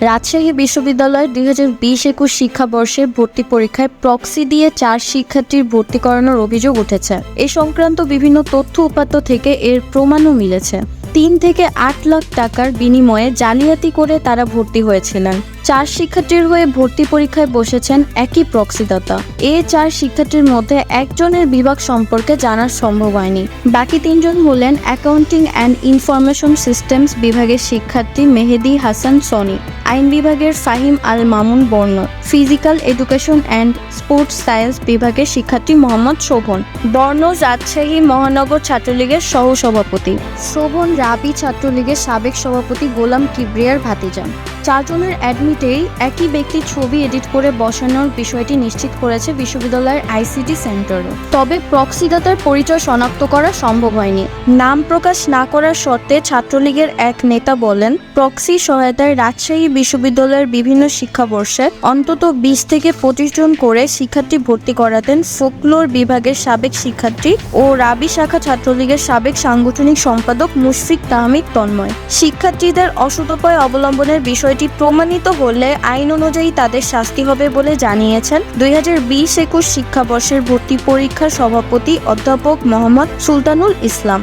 রাজশাহী বিশ্ববিদ্যালয়ের দুই হাজার বিশ একুশ শিক্ষাবর্ষে ভর্তি পরীক্ষায় প্রক্সি দিয়ে চার শিক্ষার্থীর ভর্তি করানোর অভিযোগ উঠেছে। এ সংক্রান্ত বিভিন্ন তথ্য উপাত্ত থেকে এর প্রমাণও মিলেছে। তিন থেকে আট লাখ টাকার বিনিময়ে জালিয়াতি করে তারা ভর্তি হয়েছিলেন। চার শিক্ষার্থীর হয়ে ভর্তি পরীক্ষায় বসেছেন একই প্রক্সিদাতা এ চার শিক্ষার্থীর মধ্যে একজনের বিভাগ সম্পর্কে জানার সম্ভব হয়নি। বাকি তিনজন হলেন অ্যাকাউন্টিং অ্যান্ড ইনফরমেশন সিস্টেমস বিভাগের শিক্ষার্থী মেহেদি হাসান সনি, আইন বিভাগের Fahim Al Mamun Borno physical education and sports science বিভাগের শিক্ষার্থী মোহাম্মদ শোভন, বর্ণ রাজশাহী মহানগর ছাত্রলীগের সহসভাপতি। শোভন রাবি ছাত্রলীগের সাবেক সভাপতি গোলাম কিবরিয়ার ভাতিজা। চারজনের অ্যাডমিটেই একই ব্যক্তির ছবি এডিট করে বসানোর বিষয়টি নিশ্চিত করেছে বিশ্ববিদ্যালয়ের আইসিটি সেন্টারও। তবে প্রক্সিদাতার পরিচয় শনাক্ত করা সম্ভব হয়নি। নাম প্রকাশ না করার শর্তে ছাত্রলীগের এক নেতা বলেন, প্রক্সি সহায়তায় রাজশাহী বিশ্ববিদ্যালয়ের বিভিন্ন শিক্ষাবর্ষে অন্তত বিশ থেকে পঁচিশ জন করে শিক্ষার্থী ভর্তি করাতেন ফোকলোর বিভাগের সাবেক শিক্ষার্থী ও রাবি শাখা ছাত্রলীগের সাবেক সাংগঠনিক সম্পাদক মুশফিক তাহমিদ তন্ময়। শিক্ষার্থীদের অসতোপায় অবলম্বনের বিষয়টি প্রমাণিত হলে আইন অনুযায়ী তাদের শাস্তি হবে বলে জানিয়েছেন দুই হাজার বিশ একুশ শিক্ষাবর্ষের ভর্তি পরীক্ষার সভাপতি অধ্যাপক মোহাম্মদ সুলতানুল ইসলাম।